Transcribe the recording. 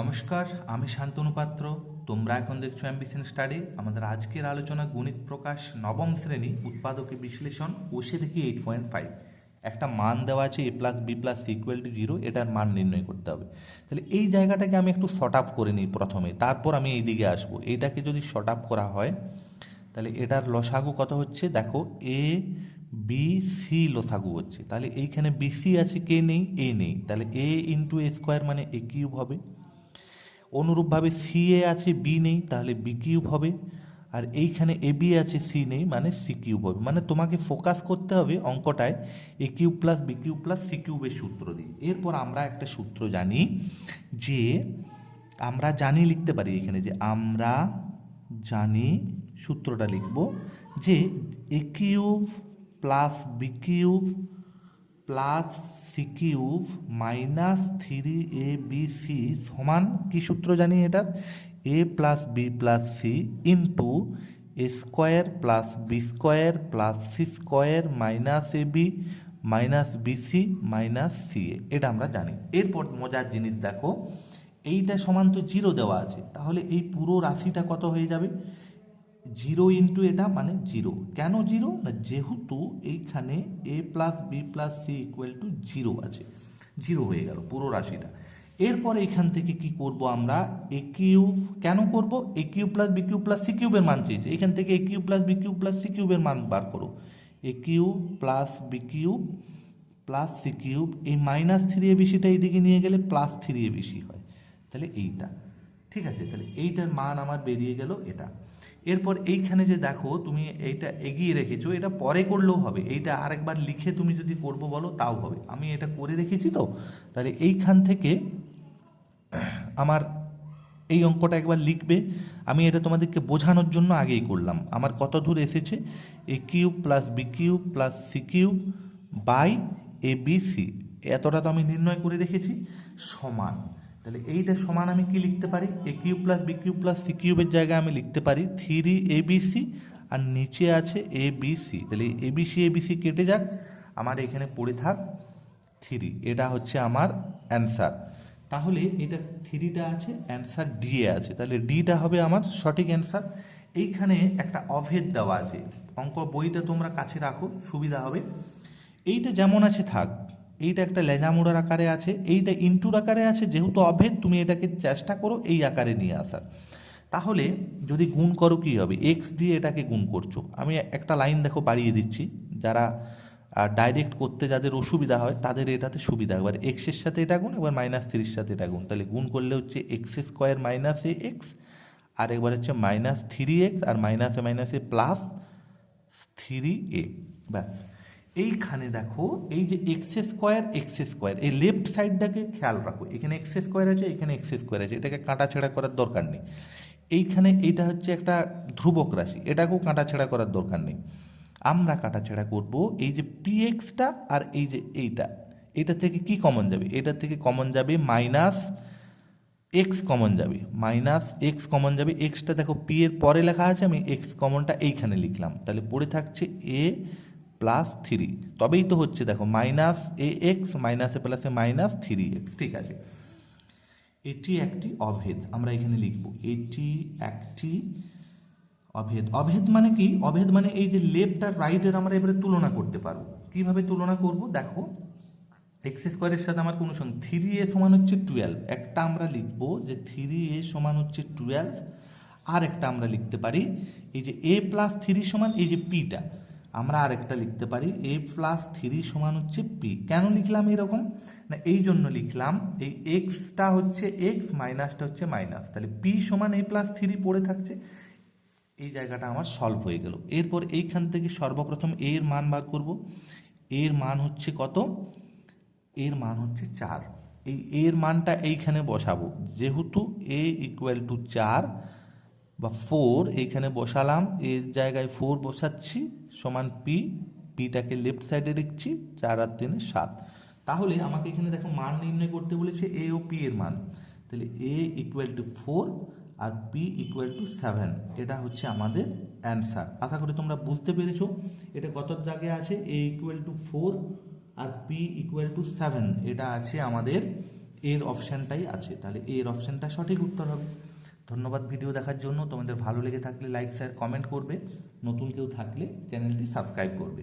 নমস্কার, আমি শান্তনু পাত্র। তোমরা এখন দেখছ অ্যাম্বিশন স্টাডি আমাদের আজকের আলোচনা গণিত প্রকাশ নবম শ্রেণি উৎপাদকে বিশ্লেষণ ওসে থেকে এইট পয়েন্ট ফাইভ একটা মান দেওয়া আছে A plus B plus equal to zero এটার মান নির্ণয় করতে হবে। তাহলে এই জায়গাটাকে আমি একটু শর্ট আপ করে নিই প্রথমে, তারপর আমি এই দিকে আসব। এইটাকে যদি শর্ট আপ করা হয়, তাহলে এটার লসাগু কত হচ্ছে? দেখো এ বি সি লসাগু হচ্ছে। তাহলে এইখানে বিসি আছে কে নেই এ নেই। তাহলে এ ইন্টু এ স্কোয়ার মানে এ কিউব হবে। অনুরূপভাবে সি এ আছে বি নেই, তাহলে বি কিউব হবে। আর এইখানে এ বি আছে সি নেই মানে সি কিউব হবে। মানে তোমাকে ফোকাস করতে হবে অঙ্কটায় A cube plus B cube plus C কিউবের সূত্র দিয়ে। এরপর আমরা একটা সূত্র জানি যে আমরা জানি লিখতে পারি এখানে যে আমরা জানি সূত্রটা লিখব যে A cube plus B cube plus C cube minus three A B C সমান কি সূত্র জানি এটার? A plus B plus C into A square plus B square plus C square minus A B minus B C minus C A. এটা আমরা জানি। এরপর মজার জিনিস দেখো, এইটা সমান তো জিরো দেওয়া আছে। তাহলে এই পুরো রাশিটা কত হয়ে যাবে? জিরো ইন্টু এটা মানে জিরো কেন জিরো না যেহেতু এইখানে A plus B plus C equal to zero আছে। জিরো হয়ে গেল পুরো রাশিটা। এরপর এখান থেকে কি করব আমরা? এ কিউব কেন করব? A cube plus B cube plus C কিউবের মান চেয়েছে। এখান থেকে A cube plus B cube plus C কিউবের মান বার করো। A cube plus B cube plus C cube এই মাইনাস থ্রি এ বিসিটা এইদিকে নিয়ে গেলে প্লাস থ্রি এ বিসি হয়। তাহলে এইটা। ঠিক আছে, তাহলে এইটার মান আমার বেরিয়ে গেল এটা। এরপর এইখানে যে দেখো, তুমি এইটা এগিয়ে রেখেছো, এটা পরে করলেও হবে। এইটা আরেকবার লিখে তুমি যদি করব বলো, তাও হবে। আমি এটা করে রেখেছি তো? তাহলে এইখান থেকে আমার এই অঙ্কটা একবার লিখবে। আমি এটা তোমাদেরকে বোঝানোর জন্য আগেই করলাম। আমার কত দূর এসেছে? A cube plus b cube plus c cube by a b c. এতটা তো আমি নির্ণয় করে রেখেছি। সমান। তাহলে এইটা সমান আমি কি লিখতে পারি? A cube plus b cube plus c কিউবের জায়গায় আমি লিখতে পারি থ্রি এ সি আর নিচে আছে এ সি তাহলে a b c a c কেটে যাক, আমার এখানে পড়ে থাক থ্রি এটা হচ্ছে আমার অ্যান্সার তাহলে এটা থ্রিটা আছে অ্যান্সার ডি এ আছে। তাহলে ডিটা হবে আমার সঠিক অ্যান্সার এইখানে একটা অভেদ দেওয়া আছে। অঙ্ক বইটা তোমরা কাছে রাখো, সুবিধা হবে। এইটা যেমন আছে থাক এইটা একটা লেজামুড়ার আকারে আছে, এইটা ইন্টুর আকারে আছে, যেহেতু অভেদ, তুমি এটাকে চেষ্টা করো এই আকারে নিয়ে আসার। তাহলে যদি গুণ করো কী হবে? এক্স দিয়ে এটাকে গুণ করছ। আমি একটা লাইন দেখো বাড়িয়ে দিচ্ছি। যারা ডাইরেক্ট করতে যাদের অসুবিধা হয়, তাদের এটাতে সুবিধা এবার এক্সের সাথে এটা গুণ, এবার মাইনাস থ্রির সাথে এটা গুণ। তাহলে গুণ করলে হচ্ছে x square minus a x আর একবার হচ্ছে মাইনাস থ্রি এক্স আর মাইনাসে মাইনাসে প্লাস থ্রি এ ব্যাস। এইখানে দেখো, এই যে এক্স স্কোয়ার এক্স স্কোয়ার এই লেফট সাইডটাকে খেয়াল রাখো। এখানে এক্স স্কোয়ার আছে, এখানে এক্স স্কোয়ার আছে। এটাকে কাটাছেড়া করার দরকার নেই। এইখানে এইটা হচ্ছে একটা ধ্রুবক রাশি, এটাকেও কাটাছেড়া করার দরকার নেই। আমরা কাটাছেড়া করব এই যে পি এক্সটা আর এই যে এইটা। এটা থেকে কি কমন যাবে? এটা থেকে কমন যাবে মাইনাস এক্স কমন যাবে। মাইনাস এক্স কমন যাবে। এক্সটা দেখো পি এর পরে লেখা আছে, আমি এক্স কমনটা এইখানে লিখলাম। তাহলে পড়ে থাকছে এ প্লাস থ্রি তবেই তো হচ্ছে, দেখো মাইনাস এ এক্স মাইনাস মাইনাসে প্লাসে মাইনাস থ্রি এক্স ঠিক আছে? এটি একটি অভেদ, আমরা এখানে লিখব। এটি একটি অভেদ। অভেদ মানে কি? অভেদ মানে এই যে লেফট আর রাইটের আমরা এবারে তুলনা করতে পারব। কীভাবে তুলনা করব? দেখো এক্স স্কোয়ারের সাথে আমার কোনো সঙ্গে থ্রি এ সমান হচ্ছে টুয়েলভ একটা আমরা লিখব যে থ্রি এ সমান হচ্ছে টুয়েলভ আর একটা আমরা লিখতে পারি, এই যে এ প্লাস থ্রি সমান এই যে পিটা আমরা আরেকটা লিখতে পারি এ প্লাস থ্রি সমান হচ্ছে পি কেন লিখলাম এরকম? না এই জন্য লিখলাম এই এক্সটা হচ্ছে এক্স মাইনাসটা হচ্ছে মাইনাস তাহলে পি সমান এ প্লাস থ্রি পড়ে থাকছে। এই জায়গাটা আমার সলভ হয়ে গেল। এরপর এইখান থেকে সর্বপ্রথম এর মান বার করব। এর মান হচ্ছে কত? এর মান হচ্ছে চার। এই এর মানটা এইখানে বসাবো। যেহেতু এ ইকুয়াল টু চার বা ফোর এইখানে বসালাম, এর জায়গায় ফোর বসাচ্ছি, সমান পি পিটাকে লেফট সাইডে লিখছি, চার আর তিনে সাত। তাহলে আমাকে এখানে দেখো মান নির্ণয় করতে বলেছে এ ও পি এর মান। তাহলে এ ইকুয়াল টু ফোর আর পি ইকুয়াল টু সেভেন এটা হচ্ছে আমাদের অ্যান্সার আশা করি তোমরা বুঝতে পেরেছ। এটা কত জায়গায় আছে? এ ইকুয়াল টু ফোর আর পি ইকুয়াল টু সেভেন এটা আছে আমাদের এর অপশানটাই আছে। তাহলে এর অপশানটা সঠিক উত্তর হবে। ধন্যবাদ ভিডিও দেখার জন্য। তোমাদের ভালো লেগে থাকলে লাইক শেয়ার কমেন্ট করবে। নতুন কেউ থাকলে চ্যানেলটি সাবস্ক্রাইব করবে।